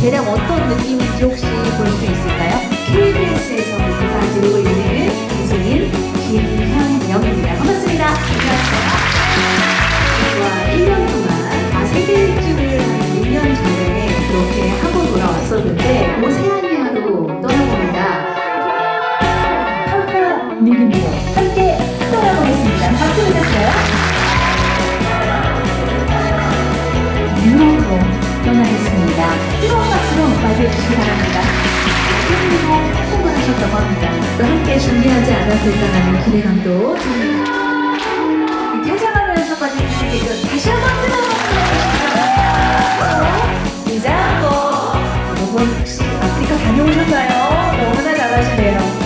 대략 어떤 느낌인지 혹시 볼 수 있을까요? KBS에서 봉사 드리고 있는 이소인 김현영입니다. 반갑습니다. 안녕하세요. 와, 1년 동안 다 세계 일주를 한 6년 전에 그렇게 하고 돌아왔었는데 오세아니아로 떠나봅니다. 파파 뉴기니어 함께 떠나보겠습니다. 유럽으로 떠나겠습니다. 뜨거운 박수로 맞이해주시기 바랍니다. 그리고 성공하셨다고 합니다. 또 함께 준비하지 않았을까 하는 기대감도 찾아가면서까지 다시 한번 뜨거운 시작고 여러분 혹시 아프리카 다녀오셨나요? 너무나 잘하시네요.